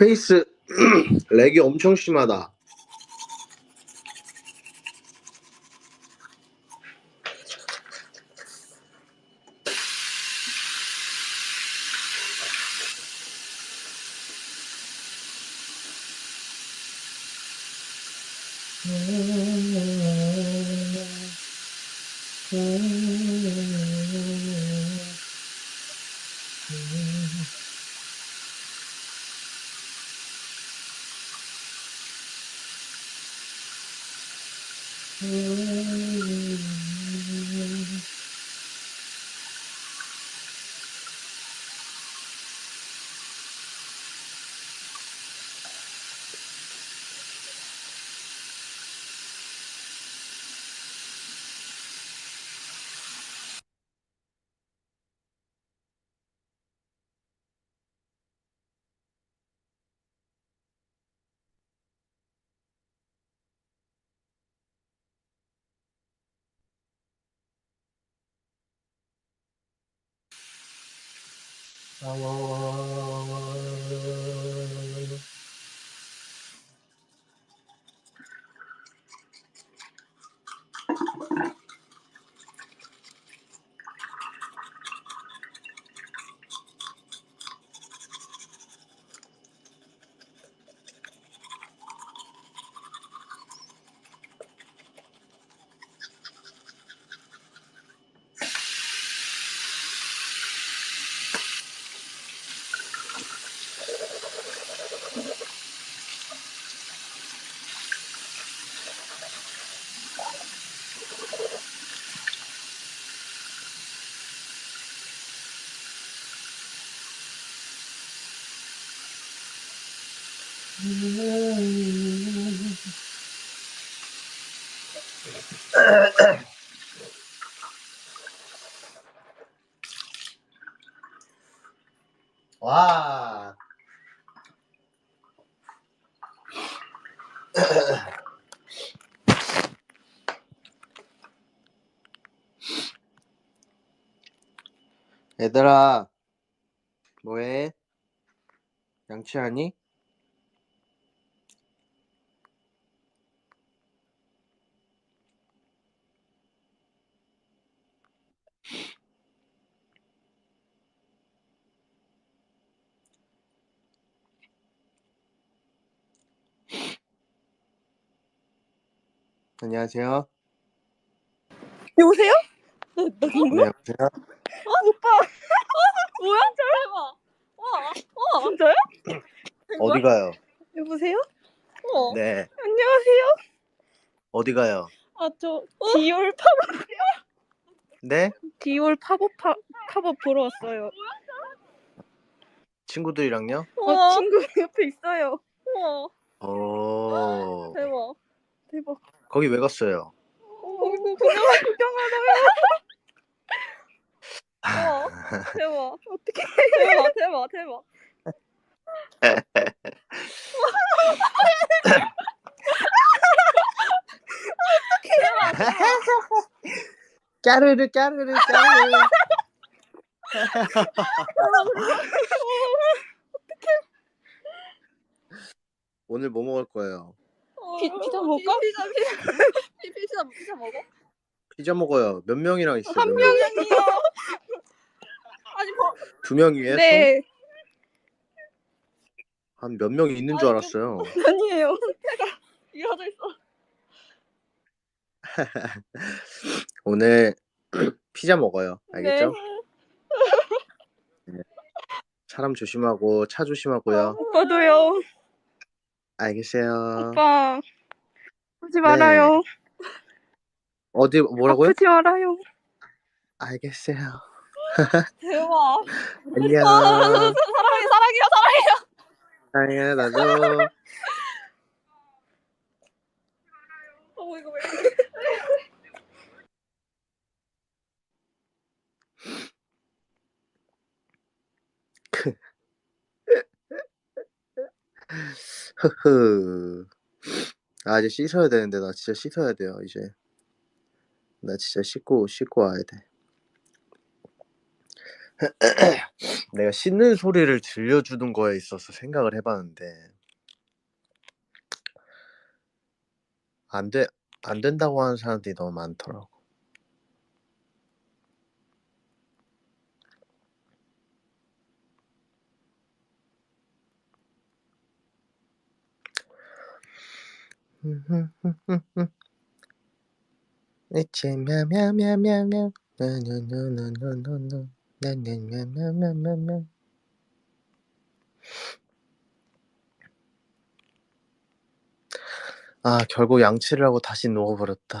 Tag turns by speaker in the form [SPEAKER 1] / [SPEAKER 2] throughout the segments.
[SPEAKER 1] 스페이스 렉이 엄청 심하다. hello 와. 얘들아, 뭐해? 양치하니? 안녕하세요.
[SPEAKER 2] 여보세요? 나, 나
[SPEAKER 1] 네? 여보세요?
[SPEAKER 2] 아 오빠 뭐야? 대박 와, 와 진짜요?
[SPEAKER 1] 어디 가요?
[SPEAKER 2] 여보세요? 어
[SPEAKER 1] 네,
[SPEAKER 2] 안녕하세요
[SPEAKER 1] 어디 가요?
[SPEAKER 2] 아 저 디올 팝업
[SPEAKER 1] 네?
[SPEAKER 2] 디올 팝업 파, 팝업 보러 왔어요
[SPEAKER 1] 친구들이랑요?
[SPEAKER 2] 어 친구 옆에 있어요 와
[SPEAKER 1] 어,
[SPEAKER 2] 대박 대박
[SPEAKER 1] 거기 왜 갔어요?
[SPEAKER 2] 어 이거 구경 구경하러요 와 대박. 어떻게 대박 대박 대박.
[SPEAKER 1] 까르르 까르르 까르르. 오늘 뭐 먹을 거예요?
[SPEAKER 2] 피, 피자 먹을까? 피자 피자 피, 피자 피자 먹어?
[SPEAKER 1] 피자 먹어요. 몇 명이랑 있어요?
[SPEAKER 2] 한
[SPEAKER 1] 명?
[SPEAKER 2] 명이요 아니 뭐
[SPEAKER 1] 두 명이에요?
[SPEAKER 2] 네
[SPEAKER 1] 한몇명 있는 줄
[SPEAKER 2] 아니,
[SPEAKER 1] 알았어요.
[SPEAKER 2] 아니에요. 일어져 있어.
[SPEAKER 1] 오늘 피자 먹어요. 알겠죠?
[SPEAKER 2] 네.
[SPEAKER 1] 사람 조심하고 차 조심하고요.
[SPEAKER 2] 오빠도요.
[SPEAKER 1] 알겠어요.
[SPEAKER 2] 오빠 아프지 말아요.
[SPEAKER 1] 어디 뭐라고요?
[SPEAKER 2] 아프지 말아요.
[SPEAKER 1] 알겠어요.
[SPEAKER 2] 대박.
[SPEAKER 1] 안녕.
[SPEAKER 2] 사랑해 사랑해요 사랑해요.
[SPEAKER 1] 사랑해 나도.
[SPEAKER 2] 어 이거 왜?
[SPEAKER 1] 흐흐. 아 이제 씻어야 되는데 나 진짜 씻어야 돼요 이제. 나 진짜 씻고 씻고 와야 돼. 내가 씻는 소리를 들려주는 거에 있어서 생각을 해봤는데 안 돼, 안 된다고 하는 사람들이 너무 많더라고. 아 결국 양치를 하고 다시 누워버렸다.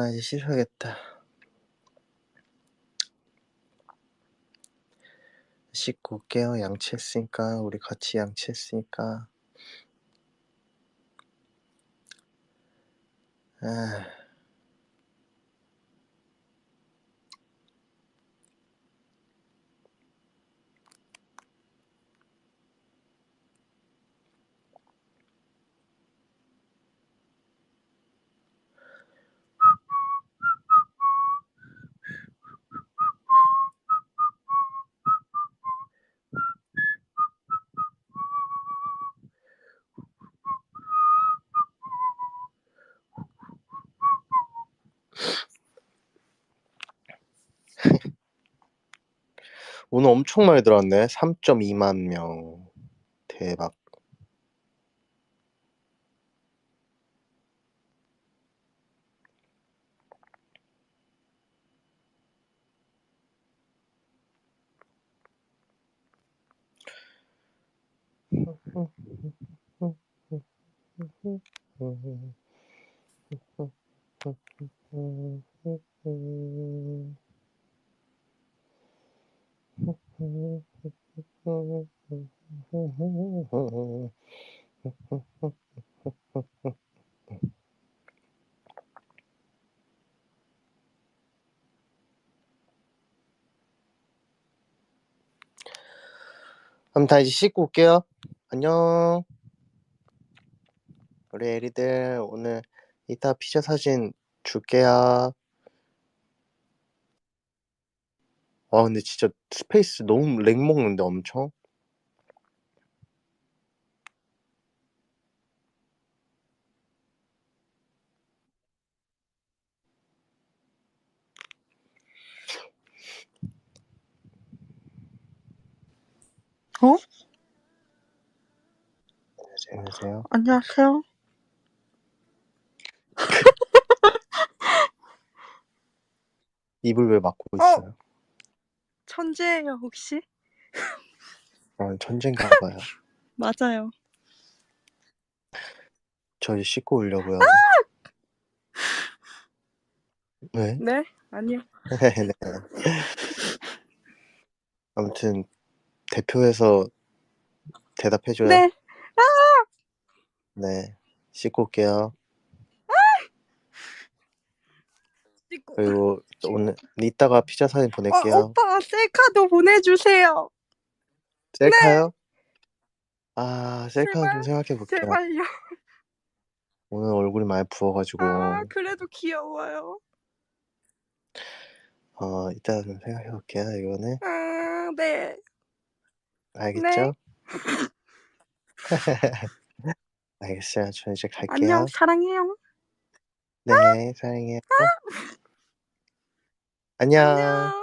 [SPEAKER 1] 아 이제 씻어야겠다. 씻고 올게요. 양치했으니까 우리 같이 양치했으니까. 아. 오늘 엄청 많이 들어왔네. 3.2만 명. 대박. 그럼 다 이제 씻고 올게요. 안녕. 우리 애리들 오늘 이따 피자 사진 줄게요. 아 근데 진짜 스페이스 너무 렉 먹는데 엄청.
[SPEAKER 2] 어?
[SPEAKER 1] 안녕하세요.
[SPEAKER 2] 안녕하세요.
[SPEAKER 1] 입을 왜 막고
[SPEAKER 2] 어?
[SPEAKER 1] 있어요?
[SPEAKER 2] 천재예요 혹시?
[SPEAKER 1] 아, 천재인가 봐요.
[SPEAKER 2] 맞아요.
[SPEAKER 1] 저 이제 씻고 오려고요. 왜?
[SPEAKER 2] 네? 아니요.
[SPEAKER 1] 네. 아무튼 대표해서 대답해줘요.
[SPEAKER 2] 네.
[SPEAKER 1] 네. 씻고 올게요.
[SPEAKER 2] 찍고.
[SPEAKER 1] 그리고 오늘 이따가 피자 사진
[SPEAKER 2] 어,
[SPEAKER 1] 보낼게요.
[SPEAKER 2] 오빠 셀카도 보내주세요.
[SPEAKER 1] 셀카요? 아 셀카는 좀 생각해 볼게요.
[SPEAKER 2] 제발요.
[SPEAKER 1] 오늘 얼굴이 많이 부어가지고
[SPEAKER 2] 아 그래도 귀여워요.
[SPEAKER 1] 어 이따 좀 생각해 볼게요. 이거는
[SPEAKER 2] 아 네.
[SPEAKER 1] 알겠죠? 알겠어요. 저 이제 갈게요.
[SPEAKER 2] 안녕 사랑해요.
[SPEAKER 1] 네 사랑해요. 안녕.
[SPEAKER 2] 안녕.